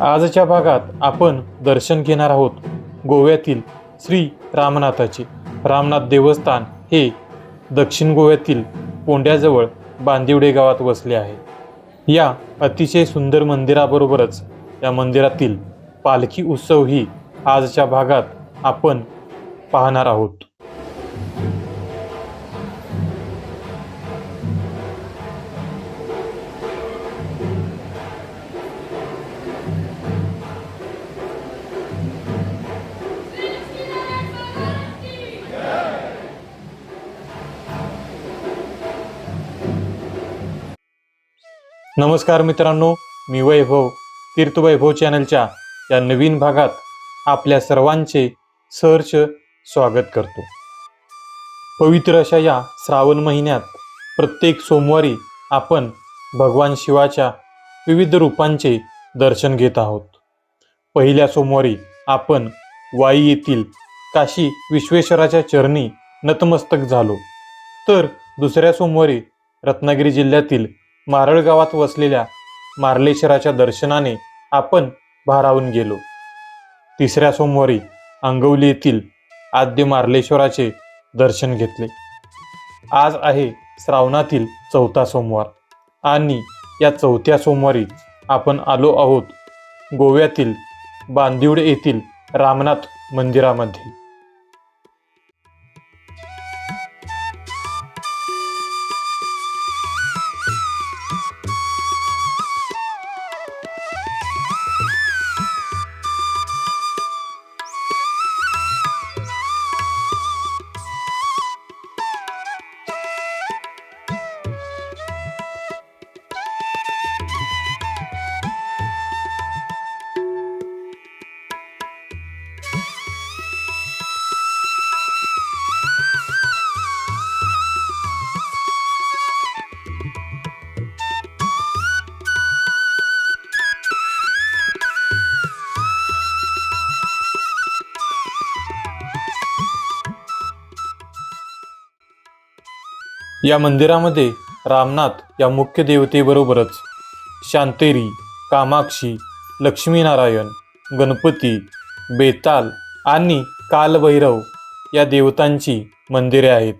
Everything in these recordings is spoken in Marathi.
आजच्या भागात आपण दर्शन घेणार आहोत गोव्यातील श्री रामनाथाचे. रामनाथ देवस्थान हे दक्षिण गोव्यातील पोंड्याजवळ बांदिवडे गावात वसले आहे. या अतिशय सुंदर मंदिराबरोबरच या मंदिरातील पालखी उत्सव ही आजच्या भागात आपण पाहणार आहोत. नमस्कार मित्रांनो मी वैभव तीर्थवैभव चॅनलच्या या नवीन भागात आपल्या सर्वांचे सहर्ष स्वागत करतो. पवित्र अशा या श्रावण महिन्यात प्रत्येक सोमवारी आपण भगवान शिवाच्या विविध रूपांचे दर्शन घेत आहोत. पहिल्या सोमवारी आपण वाई येथील काशी विश्वेश्वराच्या चरणी नतमस्तक झालो. तर दुसऱ्या सोमवारी रत्नागिरी जिल्ह्यातील मारळ गावात वसलेल्या मार्लेश्वराच्या दर्शनाने आपण भारावून गेलो. तिसऱ्या सोमवारी अंगवली येथील आद्य मार्लेश्वराचे दर्शन घेतले. आज आहे श्रावणातील चौथा सोमवार आणि या चौथ्या सोमवारी आपण आलो आहोत गोव्यातील बांदिवडे येथील रामनाथ मंदिरामध्ये. या मंदिरामध्ये रामनाथ या मुख्य देवतेबरोबरच शांतेरी कामाक्षी लक्ष्मीनारायण गणपती बेताल आणि कालभैरव या देवतांची मंदिरे आहेत.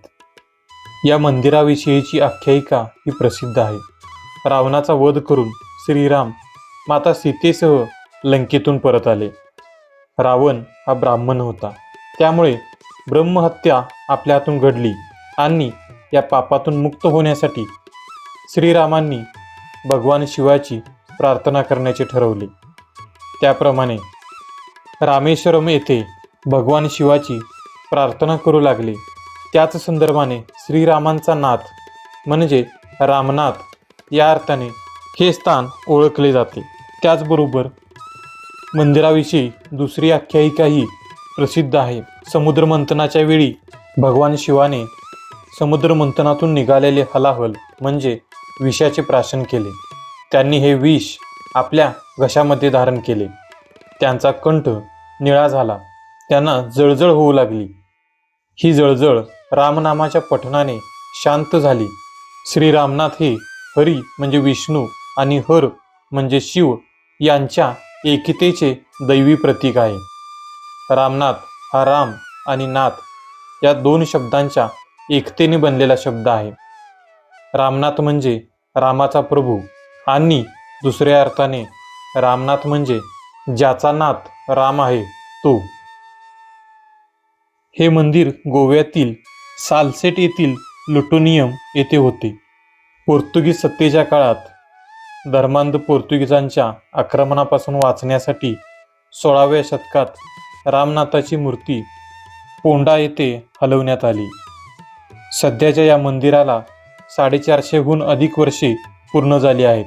या मंदिराविषयीची आख्यायिका ही प्रसिद्ध आहे. रावणाचा वध करून श्रीराम माता सीतेसह लंकेतून परत आले. रावण हा ब्राह्मण होता. त्यामुळे ब्रह्महत्या आपल्या हातून घडली आणि या पापातून मुक्त होण्यासाठी श्रीरामांनी भगवान शिवाची प्रार्थना करण्याचे ठरवले. त्याप्रमाणे रामेश्वरम येथे भगवान शिवाची प्रार्थना करू लागले. त्याच संदर्भाने श्रीरामांचा नाथ म्हणजे रामनाथ या अर्थाने हे स्थान ओळखले जाते. त्याचबरोबर मंदिराविषयी दुसरी आख्यायिकाही प्रसिद्ध आहे. समुद्रमंथनाच्या वेळी भगवान शिवाने समुद्रमंथनातून निघालेले हलाहल म्हणजे विषाचे प्राशन केले. त्यांनी हे विष आपल्या घशामध्ये धारण केले. त्यांचा कंठ निळा झाला. त्यांना जळजळ होऊ लागली. ही जळजळ रामनामाच्या पठणाने शांत झाली. श्री रामनाथ हे हरी म्हणजे विष्णू आणि हर म्हणजे शिव यांच्या एकितेचे दैवी प्रतीक आहे. रामनाथ हा राम आणि नाथ या दोन शब्दांच्या एकतेने बनलेला शब्द आहे. रामनाथ म्हणजे रामाचा प्रभू आणि दुसऱ्या अर्थाने रामनाथ म्हणजे ज्याचा नाथ राम आहे तो. हे मंदिर गोव्यातील सालसेट येथील लुटोनियम येथे होते. पोर्तुगीज सत्तेच्या काळात धर्मांध पोर्तुगीजांच्या आक्रमणापासून वाचण्यासाठी सोळाव्या शतकात रामनाथाची मूर्ती पोंडा येथे हलवण्यात आली. सध्याच्या या मंदिराला साडेचारशेहून अधिक वर्षे पूर्ण झाली आहेत.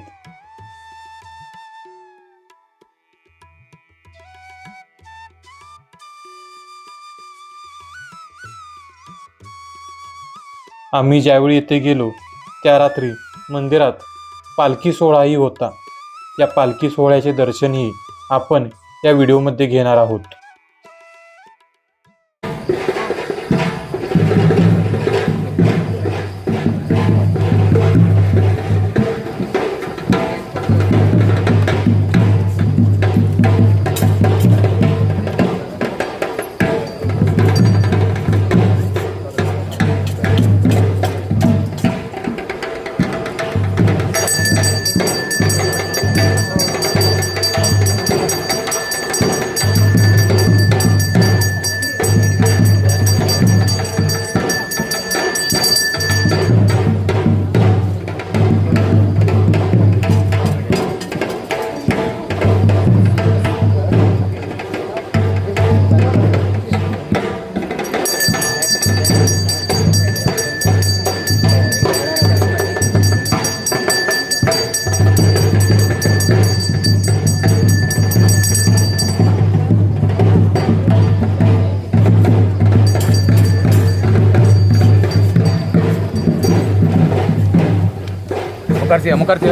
आम्ही ज्यावेळी येथे गेलो त्या रात्री मंदिरात पालखी सोहळाही होता. या पालखी सोहळ्याचे दर्शनही आपण या व्हिडिओमध्ये घेणार आहोत. ಮುಖರ್ಜಿ ಮುಖರ್ಜಿ